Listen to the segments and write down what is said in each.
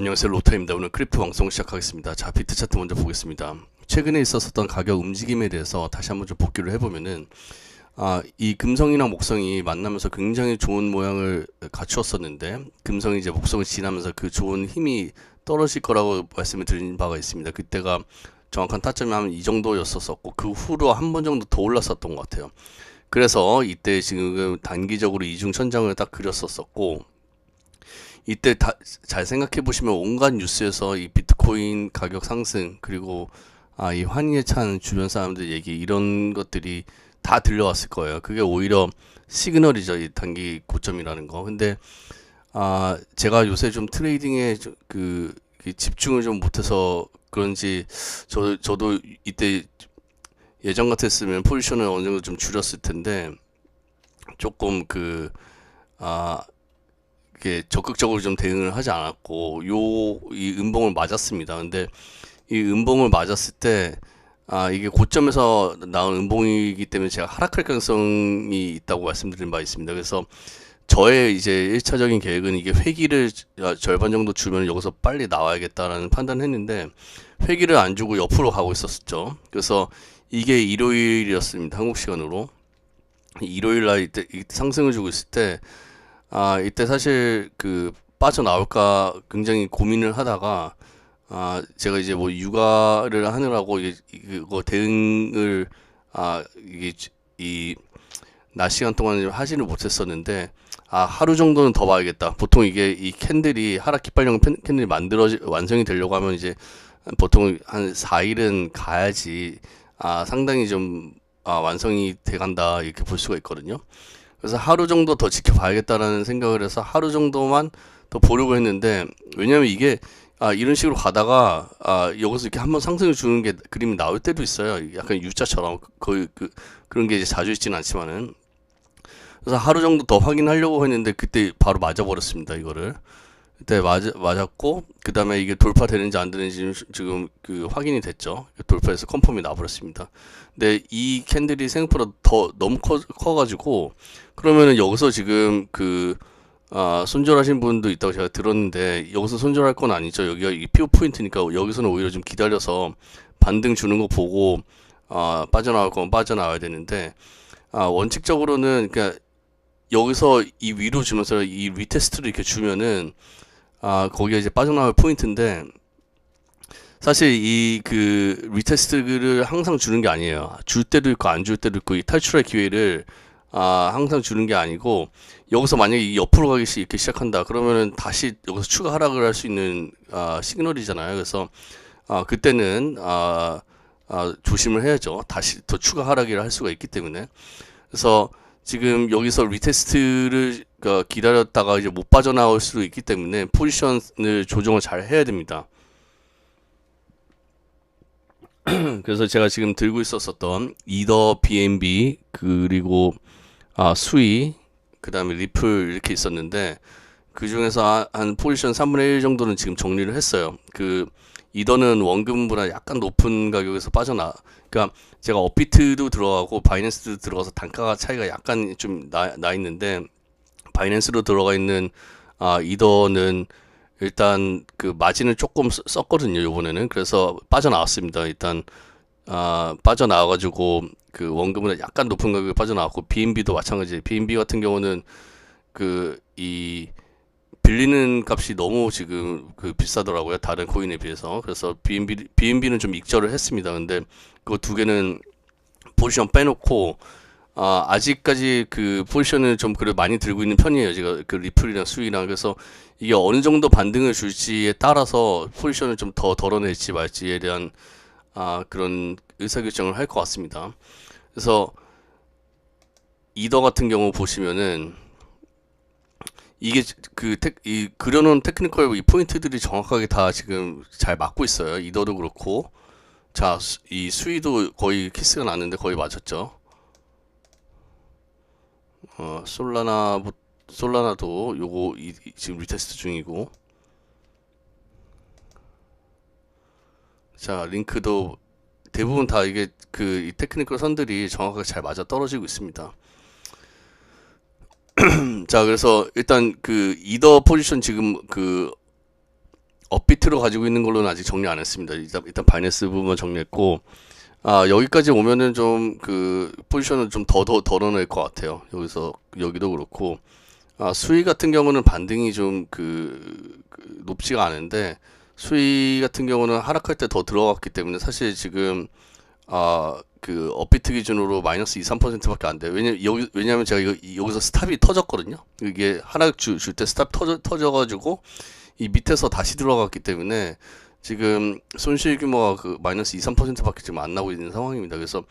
안녕하세요 로터입니다. 오늘 크립토 방송 시작하겠습니다. 자 비트 차트 먼저 보겠습니다. 최근에 있었었던 가격 움직임에 대해서 다시 한번 좀 복기를 해보면은 아, 이 금성이랑 목성이 만나면서 굉장히 좋은 모양을 갖추었었는데 금성이 이제 목성을 지나면서 그 좋은 힘이 떨어질 거라고 말씀을 드린 바가 있습니다. 그때가 정확한 타점이 한 이 정도였었었고 그 후로 한 번 정도 더 올랐었던 것 같아요. 그래서 이때 지금 단기적으로 이중 천장을 딱 그렸었었고 이때 다, 잘 생각해 보시면 온갖 뉴스에서 이 비트코인 가격 상승 그리고 아, 이 환희에 찬 주변 사람들 얘기 이런 것들이 다 들려왔을 거예요. 그게 오히려 시그널이죠. 이 단기 고점이라는 거. 근데 아, 제가 요새 좀 트레이딩에 그, 그 집중을 좀 못해서 그런지 저 저도 이때 예전 같았으면 포지션을 어느 정도 좀 줄였을 텐데 조금 그 아, 이렇게 적극적으로 좀 대응을 하지 않았고 요 이 음봉을 맞았습니다. 근데 이 음봉을 맞았을 때 아, 이게 고점에서 나온 음봉이기 때문에 제가 하락할 가능성이 있다고 말씀드린 바 있습니다. 그래서 저의 이제 1차적인 계획은 이게 회기를 절반 정도 주면 여기서 빨리 나와야겠다라는 판단을 했는데 회기를 안 주고 옆으로 가고 있었죠. 그래서 이게 일요일이었습니다. 한국 시간으로. 일요일 날 이때 상승을 주고 있을 때 아, 이때 사실 그 빠져나올까 굉장히 고민을 하다가 아, 제가 이제 뭐 육아를 하느라고 이게 이거 대응을 아, 이게 이 낮 시간 동안 하지를 못했었는데 아, 하루 정도는 더 봐야겠다. 보통 이게 이 캔들이 하락 깃발용 캔들이 만들어 완성이 되려고 하면 이제 보통 한 4일은 가야지 아, 상당히 좀 아, 완성이 돼 간다 이렇게 볼 수가 있거든요. 그래서 하루 정도 더 지켜봐야겠다라는 생각을 해서 하루 정도만 더 보려고 했는데 왜냐면 이게 아, 이런 식으로 가다가 아, 여기서 이렇게 한번 상승을 주는 게 그림이 나올 때도 있어요. 약간 U자처럼 거의 그 그런 게 이제 자주 있지는 않지만은 그래서 하루 정도 더 확인하려고 했는데 그때 바로 맞아 버렸습니다. 이거를 그때 맞 맞았고 그 다음에 이게 돌파되는지 안 되는지 지금 그 확인이 됐죠. 돌파해서 컨펌이 나버렸습니다. 근데 이 캔들이 생각보다 더 너무 커, 커가지고 그러면은 여기서 지금 그 아, 손절하신 분도 있다고 제가 들었는데 여기서 손절할 건 아니죠. 여기가 이 피오 포인트니까 여기서는 오히려 좀 기다려서 반등 주는 거 보고 아, 빠져나올 거면 빠져나와야 되는데 아, 원칙적으로는 그러니까 여기서 이 위로 주면서 이 리테스트를 이렇게 주면은 아, 거기가 이제 빠져나올 포인트인데 사실 이 그 리테스트를 항상 주는 게 아니에요. 줄 때도 있고 안 줄 때도 있고 이 탈출할 기회를 아, 항상 주는 게 아니고 여기서 만약에 이 옆으로 가기 이렇게 시작한다 그러면은 다시 여기서 추가 하락을 할 수 있는 아, 시그널이잖아요. 그래서 아, 그때는 아, 아, 조심을 해야죠. 다시 더 추가 하락을 할 수가 있기 때문에 그래서 지금 여기서 리테스트를 그 기다렸다가 이제 못 빠져나올 수도 있기 때문에 포지션을 조정을 잘 해야 됩니다. 그래서 제가 지금 들고 있었었던 이더 BNB 그리고 아, 수위 그 다음에 리플 이렇게 있었는데 그 중에서 한 포지션 3분의 1 정도는 지금 정리를 했어요. 그 이더는 원금보다 약간 높은 가격에서 빠져나. 그러니까 제가 업비트도 들어가고 바이낸스도 들어가서 단가가 차이가 약간 좀나 나 있는데 바이낸스로 들어가 있는 아 이더는 일단 그 마진을 조금 썼거든요 요번에는 그래서 빠져나왔습니다 일단 아 빠져나와가지고 그 원금보다 약간 높은 가격에 빠져나왔고 BNB도 마찬가지 BNB 같은 경우는 그 이 빌리는 값이 너무 지금 그 비싸더라고요. 다른 코인에 비해서. 그래서 BNB, BNB는 좀 익절을 했습니다. 근데 그 두 개는 포지션 빼놓고 아, 아직까지 그 포지션을 좀 그래 많이 들고 있는 편이에요. 제가 그 리플이랑 수위랑 그래서 이게 어느 정도 반등을 줄지에 따라서 포지션을 좀 더 덜어낼지 말지에 대한 아, 그런 의사결정을 할 것 같습니다. 그래서 이더 같은 경우 보시면은 이게 그 테, 이 그려놓은 테크니컬 이 포인트들이 정확하게 다 지금 잘 맞고 있어요. 이더도 그렇고 자, 이 수위도 거의 키스가 났는데 거의 맞았죠. 어, 솔라나 솔라나도 요거 이, 이, 지금 리테스트 중이고 자, 링크도 대부분 다 이게 그 테크니컬 선들이 정확하게 잘 맞아 떨어지고 있습니다. 자, 그래서 일단 그 이더 포지션 지금 그 업비트로 가지고 있는 걸로는 아직 정리 안 했습니다. 일단, 일단 바이낸스 부분만 정리했고, 아, 여기까지 오면은 좀 그 포지션을 좀 더, 더, 덜어낼 것 같아요. 여기서, 여기도 그렇고, 아, 수위 같은 경우는 반등이 좀 그, 그 높지가 않은데, 수위 같은 경우는 하락할 때 더 들어갔기 때문에 사실 지금, 아, 그 업비트 기준으로 마이너스 2, 3%밖에 안 돼요. 왜냐 여기 왜냐면 제가 이거 여기서 스탑이 터졌거든요. 이게 하락 줄때 스탑 터져 터져 가지고 이 밑에서 다시 들어갔기 때문에 지금 손실 규모가 그 마이너스 2, 3%밖에 지금 안 나오고 있는 상황입니다. 그래서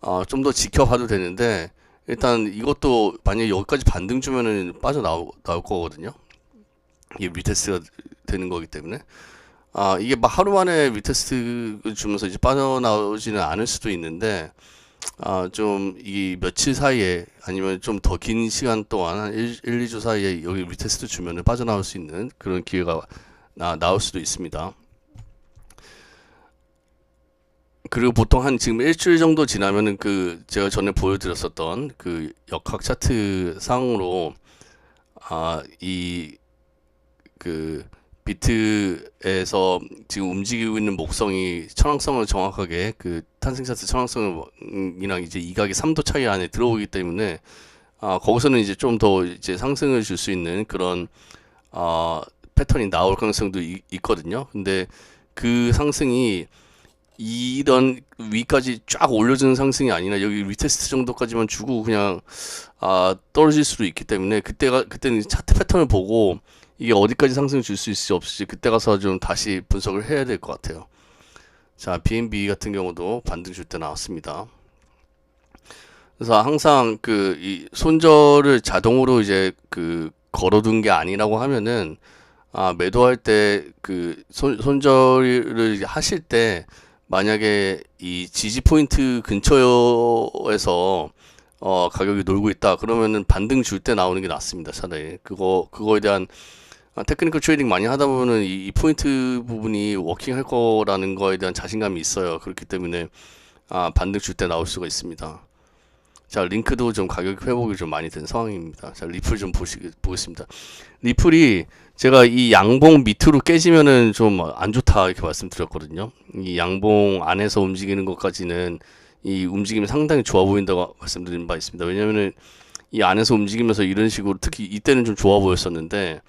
어, 좀 더 지켜봐도 되는데 일단 이것도 만약에 여기까지 반등 주면은 빠져 나오, 나올 거거든요. 이게 리테스트가 되는 거기 때문에 아 이게 막 하루 만에 리테스트 주면서 이제 빠져나오지는 않을 수도 있는데 아 좀 이 며칠 사이에 아니면 좀 더 긴 시간 동안 한 1, 1, 2주 사이에 여기 리테스트 주면은 빠져나올 수 있는 그런 기회가 나, 나올 수도 있습니다. 그리고 보통 한 지금 일주일 정도 지나면은 그 제가 전에 보여드렸었던 그 역학 차트 상으로 아 이 그 비트에서 지금 움직이고 있는 목성이 천왕성을 정확하게 그 탄생차트 천왕성이랑 이제 이각이 3도 차이 안에 들어오기 때문에 아 거기서는 이제 좀 더 이제 상승을 줄 수 있는 그런 아 패턴이 나올 가능성도 이, 있거든요. 근데 그 상승이 이런 위까지 쫙 올려주는 상승이 아니라 여기 리테스트 정도까지만 주고 그냥 아 떨어질 수도 있기 때문에 그때가 그때는 차트 패턴을 보고 이게 어디까지 상승을 줄 수 있을지 없을지 그때 가서 좀 다시 분석을 해야 될 것 같아요. 자, BNB 같은 경우도 반등 줄 때 나왔습니다. 그래서 항상 그 이 손절을 자동으로 이제 그 걸어둔 게 아니라고 하면은 아 매도할 때 그 손절을 하실 때 만약에 이 지지 포인트 근처에서 어 가격이 놀고 있다 그러면은 반등 줄 때 나오는 게 낫습니다 차라리 그거 그거에 대한 아, 테크니컬 트레이딩 많이 하다 보면은 이, 이 포인트 부분이 워킹 할 거라는 거에 대한 자신감이 있어요 그렇기 때문에 아 반등 줄 때 나올 수가 있습니다 자 링크도 좀 가격 회복이 좀 많이 된 상황입니다 자 리플 좀 보시 보겠습니다 리플이 제가 이 양봉 밑으로 깨지면은 좀 안 좋다 이렇게 말씀드렸거든요. 이 양봉 안에서 움직이는 것까지는 이 움직임이 상당히 좋아 보인다고 말씀드린 바 있습니다. 왜냐면은 이 안에서 움직이면서 이런 식으로 특히 이때는 좀 좋아 보였었는데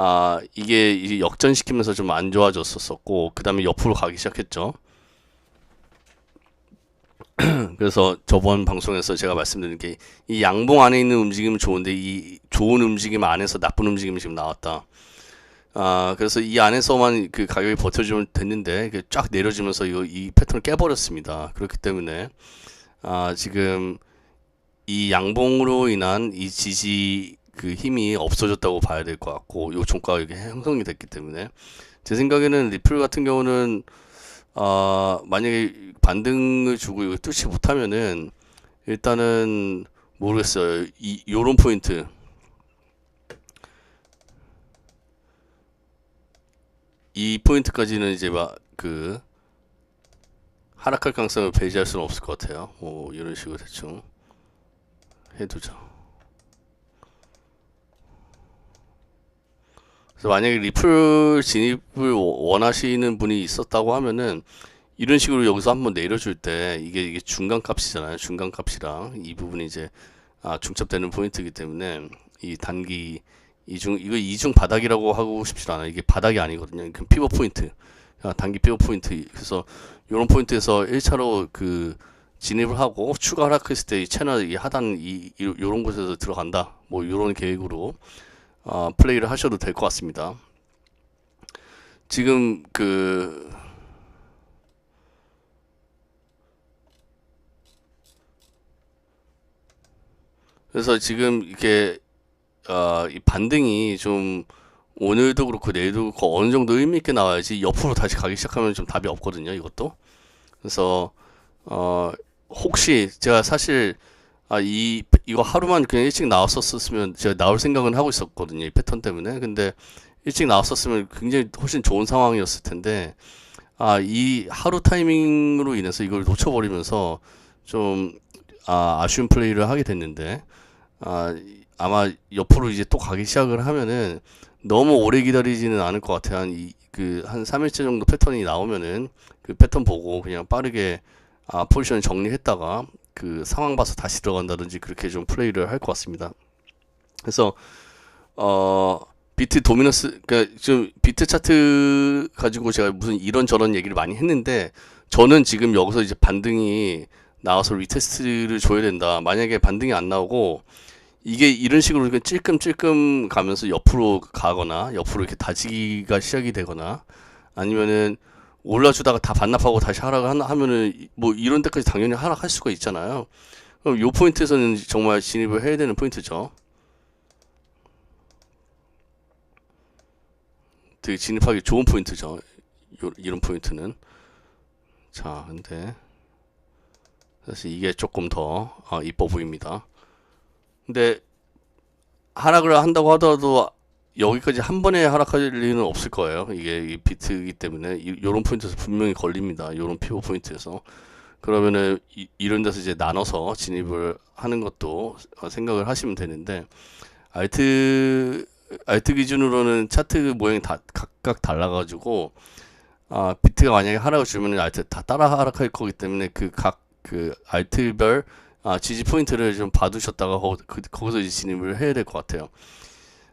아 이게 역전시키면서 좀 안 좋아졌었었고 그 다음에 옆으로 가기 시작했죠. 그래서 저번 방송에서 제가 말씀드린 게 이 양봉 안에 있는 움직임은 좋은데 이 좋은 움직임 안에서 나쁜 움직임이 지금 나왔다. 아 그래서 이 안에서만 그 가격이 버텨주면 됐는데 쫙 내려지면서 이거 이 패턴을 깨버렸습니다. 그렇기 때문에 아 지금 이 양봉으로 인한 이 지지 그 힘이 없어졌다고 봐야 될 것 같고 요 종가가 형성이 됐기 때문에 제 생각에는 리플 같은 경우는 아 만약에 반등을 주고 이거 뚫지 못하면은 일단은 모르겠어요. 이 요런 포인트 이 포인트까지는 이제 막 그 하락할 가능성을 배제할 수는 없을 것 같아요. 뭐 이런 식으로 대충 해두죠. 그래서 만약에 리플 진입을 원하시는 분이 있었다고 하면은 이런 식으로 여기서 한번 내려줄 때 이게 이게 중간 값이잖아요. 중간 값이랑 이 부분이 이제 아 중첩되는 포인트이기 때문에 이 단기 이중 이거 이중 바닥이라고 하고 싶지 않아요. 이게 바닥이 아니거든요. 그 피벗 포인트, 아, 단기 피벗 포인트. 그래서 이런 포인트에서 1차로 그 진입을 하고 추가 하락했을 때 이 채널 이 하단 이, 이 요런 곳에서 들어간다. 뭐 요런 계획으로 어, 플레이를 하셔도 될 것 같습니다. 지금 그 그래서 지금 이게 어, 이 반등이 좀 오늘도 그렇고 내일도 그렇고 어느 정도 의미 있게 나와야지 옆으로 다시 가기 시작하면 좀 답이 없거든요. 이것도. 그래서 어 혹시 제가 사실 아 이 이거 하루만 그냥 일찍 나왔었으면 제가 나올 생각은 하고 있었거든요. 이 패턴 때문에. 근데 일찍 나왔었으면 굉장히 훨씬 좋은 상황이었을 텐데 아 이 하루 타이밍으로 인해서 이걸 놓쳐버리면서 좀 아, 아쉬운 플레이를 하게 됐는데 아, 아마 옆으로 이제 또 가기 시작을 하면은 너무 오래 기다리지는 않을 것 같아요. 한 이, 그, 한 3일째 정도 패턴이 나오면은 그 패턴 보고 그냥 빠르게 아, 포지션 정리했다가 그 상황 봐서 다시 들어간다든지 그렇게 좀 플레이를 할 것 같습니다. 그래서 어 비트 도미너스 그러니까 좀 비트 차트 가지고 제가 무슨 이런 저런 얘기를 많이 했는데 저는 지금 여기서 이제 반등이 나와서 리테스트를 줘야 된다. 만약에 반등이 안 나오고 이게 이런 식으로 이렇게 찔끔찔끔 가면서 옆으로 가거나 옆으로 이렇게 다지기가 시작이 되거나 아니면은 올라주다가 다 반납하고 다시 하락을 하면은 뭐 이런 데까지 당연히 하락할 수가 있잖아요. 그럼 요 포인트에서는 정말 진입을 해야 되는 포인트죠. 되게 진입하기 좋은 포인트죠. 요, 이런 포인트는. 자, 근데 사실 이게 조금 더 어, 이뻐 보입니다. 근데 하락을 한다고 하더라도 여기까지 한 번에 하락할 리는 없을 거예요. 이게 이 비트이기 때문에 이, 요런 포인트에서 분명히 걸립니다. 요런 피보 포인트에서. 그러면은 이, 이런 데서 이제 나눠서 진입을 하는 것도 어, 생각을 하시면 되는데 알트 알트 기준으로는 차트 모양이 다 각각 달라가지고 아 비트가 만약에 하락을 주면은 알트 다 따라 하락할 거기 때문에 그각그 알트별 아, 지지 포인트를 좀 봐두셨다가 거, 그, 거기서 진입을 해야 될 것 같아요.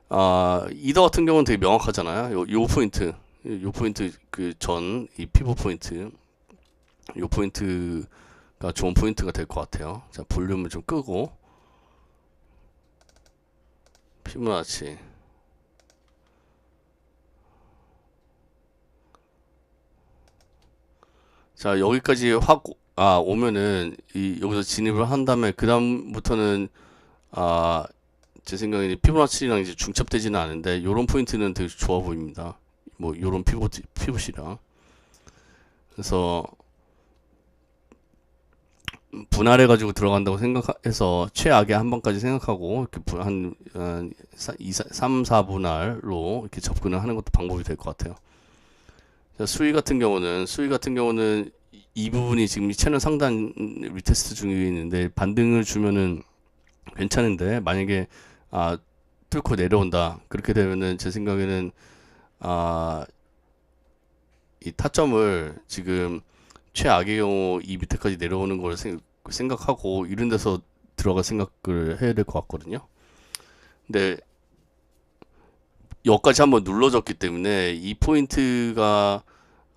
아, 이더 같은 경우는 되게 명확하잖아요. 요, 요 포인트, 요 포인트 그 전 이 피보 포인트, 요 포인트가 좋은 포인트가 될 것 같아요. 자, 볼륨을 좀 끄고 피부나치. 자, 여기까지 확 아, 오면은 이 여기서 진입을 한 다음에 그 다음부터는 아, 제 생각에는 피보나치랑 이제 중첩되지는 않은데 요런 포인트는 되게 좋아 보입니다. 뭐 요런 피보 피보시랑 그래서 분할해 가지고 들어간다고 생각해서 최악의 한 번까지 생각하고 이렇게 분- 한, 한 2, 3, 4분할로 이렇게 접근을 하는 것도 방법이 될 것 같아요. 자, 수위 같은 경우는 수위 같은 경우는 이- 이 부분이 지금 이 채널 상단 리테스트 중에 있는데 반등을 주면은 괜찮은데 만약에 아 뚫고 내려온다 그렇게 되면은 제 생각에는 아 이 타점을 지금 최악의 경우 이 밑에까지 내려오는 걸 생- 생각 하고 이런 데서 들어갈 생각을 해야 될 것 같거든요. 근데 여기까지 한번 눌러졌기 때문에 이 포인트가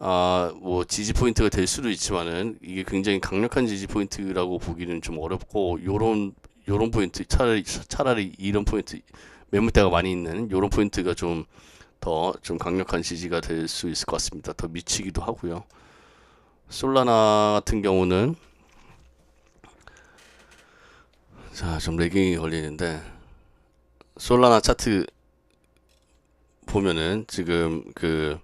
아, 뭐 지지 포인트가 될 수도 있지만은 이게 굉장히 강력한 지지 포인트라고 보기는 좀 어렵고 요런 요런 포인트 차라리 차라리 이런 포인트 매물대가 많이 있는 요런 포인트가 좀더좀 강력한 지지가 될 수 있을 것 같습니다. 더 미치기도 하고요. 솔라나 같은 경우는 자, 좀 레깅이 걸리는데 솔라나 차트 보면은 지금 그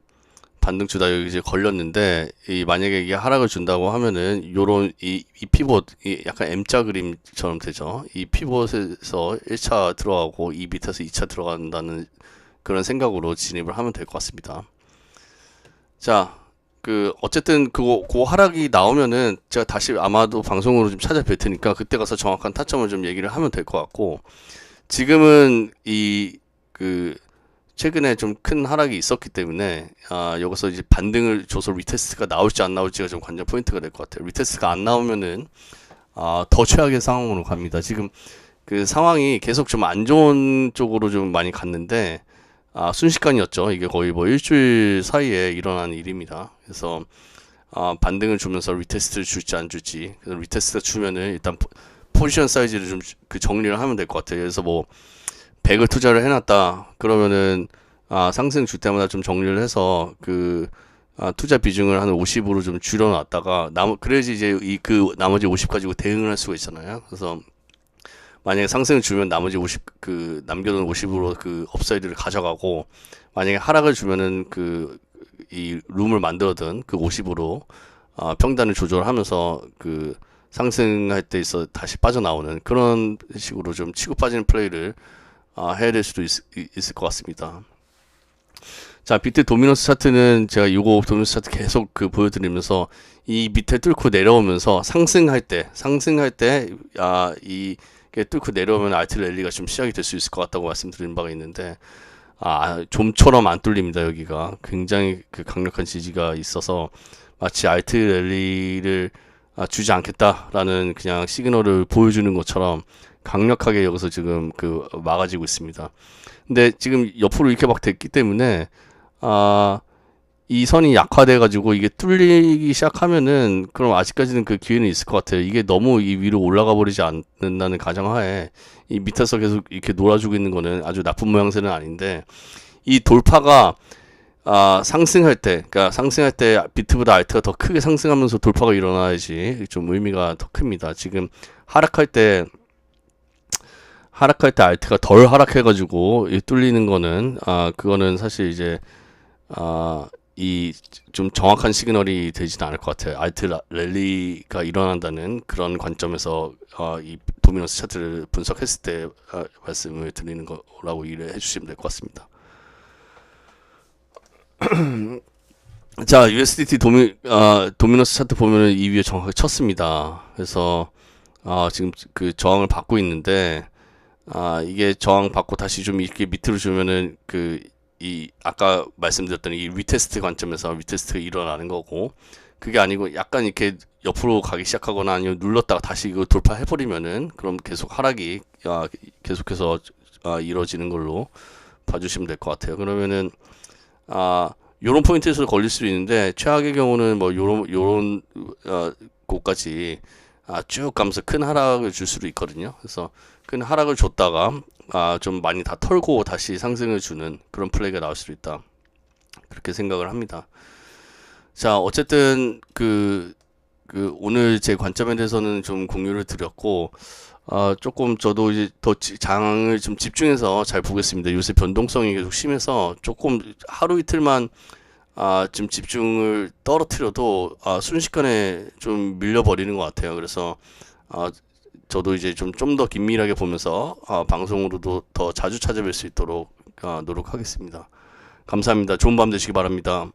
반등 주다 여기 이제 걸렸는데 이 만약에 이게 하락을 준다고 하면은 요런 이, 이 피봇 이 약간 M자 그림처럼 되죠. 이 피봇에서 1차 들어가고 이 밑에서 2차 들어간다는 그런 생각으로 진입을 하면 될 것 같습니다. 자, 그 어쨌든 그거 그 하락이 나오면은 제가 다시 아마도 방송으로 좀 찾아뵐 테니까 그때 가서 정확한 타점을 좀 얘기를 하면 될 것 같고 지금은 이그 최근에 좀 큰 하락이 있었기 때문에 아 여기서 이제 반등을 줘서 리테스트가 나올지 안 나올지가 좀 관전 포인트가 될 것 같아요. 리테스트가 안 나오면은 아 더 최악의 상황으로 갑니다. 지금 그 상황이 계속 좀 안 좋은 쪽으로 좀 많이 갔는데 아, 순식간이었죠. 이게 거의 뭐 일주일 사이에 일어난 일입니다. 그래서 아, 반등을 주면서 리테스트를 줄지 안 줄지. 그래서 리테스트가 주면은 일단 포, 포지션 사이즈를 좀 그 정리를 하면 될 것 같아요. 그래서 뭐 100을 투자를 해놨다. 그러면은 아, 상승 줄 때마다 좀 정리를 해서 그 아, 투자 비중을 한 50으로 좀 줄여놨다가 남 그래야지 이제 이 그 나머지 50 가지고 대응을 할 수가 있잖아요. 그래서 만약에 상승을 주면 나머지 50, 그, 남겨둔 50으로 그 업사이드를 가져가고, 만약에 하락을 주면은 그, 이 룸을 만들어둔 그 50으로, 아, 평단을 조절하면서 그, 상승할 때 있어 다시 빠져나오는 그런 식으로 좀 치고 빠지는 플레이를, 아, 해야 될 수도 있, 있을 것 같습니다. 자, 비트 도미노스 차트는 제가 이거 도미노스 차트 계속 그 보여드리면서 이 밑에 뚫고 내려오면서 상승할 때, 상승할 때, 아, 이게 뚫고 내려오면 알트 랠리가 좀 시작이 될 수 있을 것 같다고 말씀드린 바가 있는데 아 좀처럼 안 뚫립니다 여기가 굉장히 그 강력한 지지가 있어서 마치 알트 랠리를 아, 주지 않겠다라는 그냥 시그널을 보여주는 것처럼 강력하게 여기서 지금 그 막아지고 있습니다. 근데 지금 옆으로 이렇게 막 됐기 때문에 아, 이 선이 약화돼 가지고 이게 뚫리기 시작하면은 그럼 아직까지는 그 기회는 있을 것 같아요. 이게 너무 이 위로 올라가 버리지 않는다는 가정하에 이 밑에서 계속 이렇게 놀아주고 있는 거는 아주 나쁜 모양새는 아닌데 이 돌파가 아, 상승할 때, 그러니까 상승할 때 비트보다 알트가 더 크게 상승하면서 돌파가 일어나야지 좀 의미가 더 큽니다. 지금 하락할 때 하락할 때 알트가 덜 하락해가지고 이 뚫리는 거는 아 그거는 사실 이제 아 이 좀 정확한 시그널이 되지는 않을 것 같아요. 알트 라- 랠리가 일어난다는 그런 관점에서 어, 이 도미너스 차트를 분석했을 때 어, 말씀을 드리는 거라고 이해해 주시면 될 것 같습니다. 자, USDT 도미, 아, 도미너스 차트 보면은 이 위에 정확하게 쳤습니다. 그래서, 아, 지금 그 저항을 받고 있는데, 아, 이게 저항 받고 다시 좀 이렇게 밑으로 주면은 그, 이, 아까 말씀드렸던 이 리테스트 관점에서 리테스트가 일어나는 거고, 그게 아니고 약간 이렇게 옆으로 가기 시작하거나 아니면 눌렀다가 다시 이거 돌파해버리면은, 그럼 계속 하락이, 아, 계속해서, 아, 이루어지는 걸로 봐주시면 될 것 같아요. 그러면은, 아, 요런 포인트에서 걸릴 수도 있는데 최악의 경우는 뭐 요런 요런 어, 곳까지 아, 쭉 가면서 큰 하락을 줄 수도 있거든요. 그래서 큰 하락을 줬다가 아, 좀 많이 다 털고 다시 상승을 주는 그런 플레이가 나올 수도 있다. 그렇게 생각을 합니다. 자, 어쨌든 그, 그 오늘 제 관점에 대해서는 좀 공유를 드렸고 아, 조금 저도 이제 더 지- 장을 좀 집중해서 잘 보겠습니다. 요새 변동성이 계속 심해서 조금 하루 이틀만 아, 좀 집중을 떨어뜨려도 아, 순식간에 좀 밀려버리는 것 같아요. 그래서 아, 저도 이제 좀 좀 더 긴밀하게 보면서 아, 방송으로도 더 자주 찾아뵐 수 있도록 아, 노력하겠습니다. 감사합니다. 좋은 밤 되시기 바랍니다.